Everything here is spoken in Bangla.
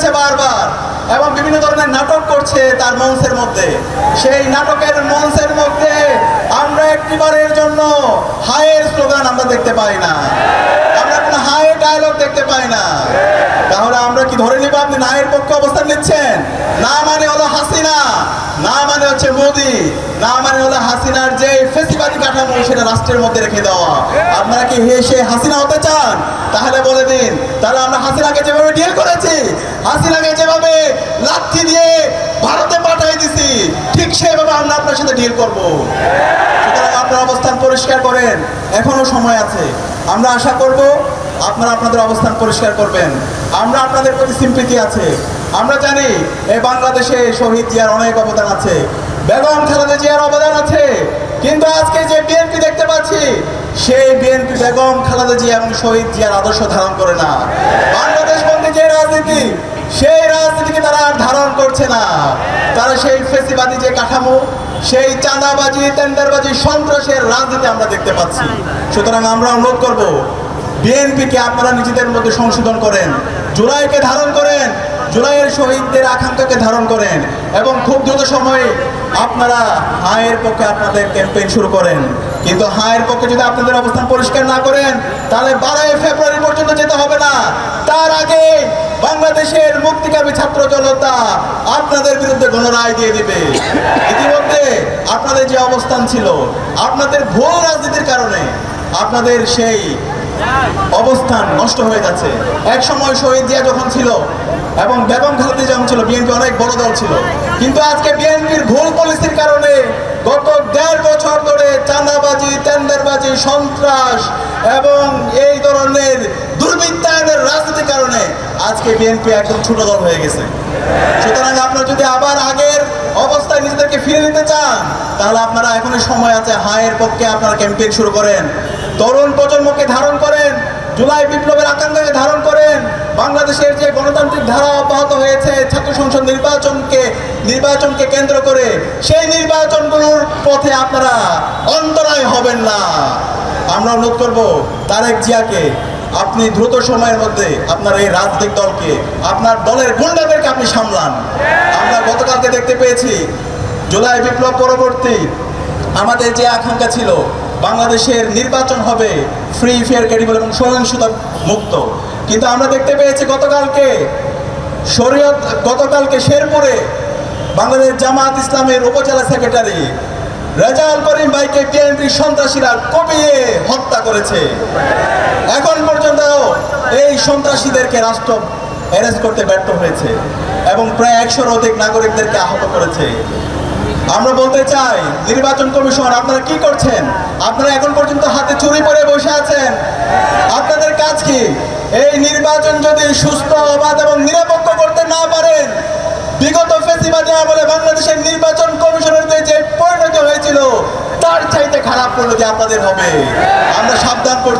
দিচ্ছে বারবার এবং বিভিন্ন ধরনের নাটক করছে তার মঞ্চের মধ্যে। সেই নাটকের মঞ্চের মধ্যে আমরা একটিবারের জন্য হায়ের স্লোগান আমরা দেখতে পাই না। আমরা কোনো হায়ের ডায়লগ দেখতে পাই না। তাহলে আমরা কি ধরে নিব আপনি নায়ের পক্ষে অবস্থান নিচ্ছেন না মানে হলো হাসিনা না মোদি, না মানে হলো হাসিনার যে ফেসিবাদী কাঠামো, সেটা রাষ্ট্রের মধ্যে রেখে দেওয়া। আপনারা কি সে হাসিনা হতে চান? তাহলে বলে দিন। তাহলে আমরা হাসিনাকে যেভাবে ডিল করেছি, হাসিনাকে যেভাবে লাঠি দিয়ে ভারতে পাঠিয়ে দিছি, ঠিক সেভাবে আমরা আপনার সাথে ডিল করব। সুতরাং আপনার অবস্থান পরিষ্কার করেন। এখনও সময় আছে। আমরা আশা করব আপনারা আপনাদের অবস্থান পরিষ্কার করবেন। আমরা আপনাদের প্রতি সিম্পিতি আছে। আমরা জানি এই বাংলাদেশে শহীদ জিয়ার অনেক অবদান আছে। বেগম খালেদা জিয়ার অবদান আছে। কিন্তু আজকে যে বিএনপি দেখতে পাচ্ছি, সেই বিএনপি বেগম খালেদা জিয়া এবং শহীদ জিয়ার আদর্শ ধারণ করে না। বাংলাদেশ বন্ধে যে রাজনীতি, সেই রাজনীতিকে তারা আর ধারণ করছে না। তারা সেই ফেসিবাদী যে কাঠামো, সেই চাঁদাবাজি, টেন্ডারবাজি, সন্ত্রাসের রাজনীতি আমরা দেখতে পাচ্ছি। সুতরাং আমরা অনুরোধ করব, বিএনপিকে আপনারা নিজেদের মধ্যে সংশোধন করেন, জুলাইকে ধারণ করেন জুলাইয়ের শহীদদের আকাঙ্ক্ষাকে ধারণ করেন এবং খুব দ্রুত সময়ে আপনারা হায়ের পক্ষে আপনাদের ক্যাম্পেইন শুরু করেন। কিন্তু হায়ের পক্ষে যদি আপনাদের অবস্থান পরিষ্কার না করেন, তাহলে বারোই ফেব্রুয়ারি পর্যন্ত যেতে হবে না। তার আগে বাংলাদেশের মুক্তিকামী ছাত্র জনতা আপনাদের বিরুদ্ধে গণরায় দিয়ে দিবে। ইতিমধ্যে আপনাদের যে অবস্থান ছিল, আপনাদের ভুল রাজনীতির কারণে, আপনাদের সেই অবস্থান নষ্ট হয়ে যাচ্ছে এক সময় শহীদ জিয়া যখন ছিল এবং বেগম খালেদা যখন ছিল, বিএনপি অনেক বড় দল ছিল। কিন্তু আজকে বিএনপির ভুল পলিসির কারণে গত দেড় বছর ধরে চাঁদাবাজি, টেন্ডারবাজি, সন্ত্রাস এবং এই ধরনের দুর্বৃত্তায়নের রাজনীতির কারণে আজকে বিএনপি একদম ছোট দল হয়ে গেছে। সুতরাং আপনার যদি আবার নিজেদেরকে ফিরে নিতে চান, তাহলে আপনারা এখনই সময় আছে, হায়ের পক্ষে আপনারা ক্যাম্পেইন শুরু করেন। তরুণ প্রজন্মকে ধারণ করেন, জুলাই বিপ্লবের আকাঙ্ক্ষাকে ধারণ করেন। বাংলাদেশের যে গণতান্ত্রিক ধারা অব্যাহত হয়েছে, ছাত্র সংসদ নির্বাচনকে নির্বাচনকে কেন্দ্র করে, সেই নির্বাচনগুলোর পথে আপনারা অন্তরায় হবেন না। আমরা অনুরোধ করব, তারেক জিয়াকে আপনি দ্রুত সময়ের মধ্যে আপনার এই রাজনৈতিক দলকে, আপনার দলের গুন্ডাদেরকে আপনি সামলান। আমরা গতকালকে দেখতে পেয়েছি জুলাই বিপ্লব পরবর্তী আমাদের যে আকাঙ্ক্ষা ছিল, বাংলাদেশের নির্বাচন হবে ফ্রি ফেয়ার ক্রেডিবল এবং সহিংসতা মুক্ত। কিন্তু আমরা দেখতে পেয়েছি গতকালকে শরীয়ত, গতকালকে শেরপুরে বাংলাদেশ জামাত ইসলামের উপজেলা সেক্রেটারি রেজাউল করিম ভাইকে বিএনপি সন্ত্রাসীরা কপিয়ে হত্যা করেছে। এখন পর্যন্ত এই সন্ত্রাসীদেরকে রাষ্ট্র অ্যারেস্ট করতে ব্যর্থ হয়েছে এবং প্রায় একশোর অধিক নাগরিকদেরকে আহত করেছে। আমরা বলতে চাই, নির্বাচন কমিশন, আপনারা কি করছেন? আপনারা এখন পর্যন্ত হাতে চুরি পরে বসে আছেন। আপনাদের কাজ কি? এই নির্বাচন যদি সুস্থ, অবাধ এবং নিরপেক্ষ করতে না পারেন, বিগত ফেসিবাদী আমলে বাংলাদেশের নির্বাচন কমিশনের যে পরিণতি হয়েছিল, তার চাইতে খারাপ পরিণতি আপনাদের হবে। আমরা সাবধান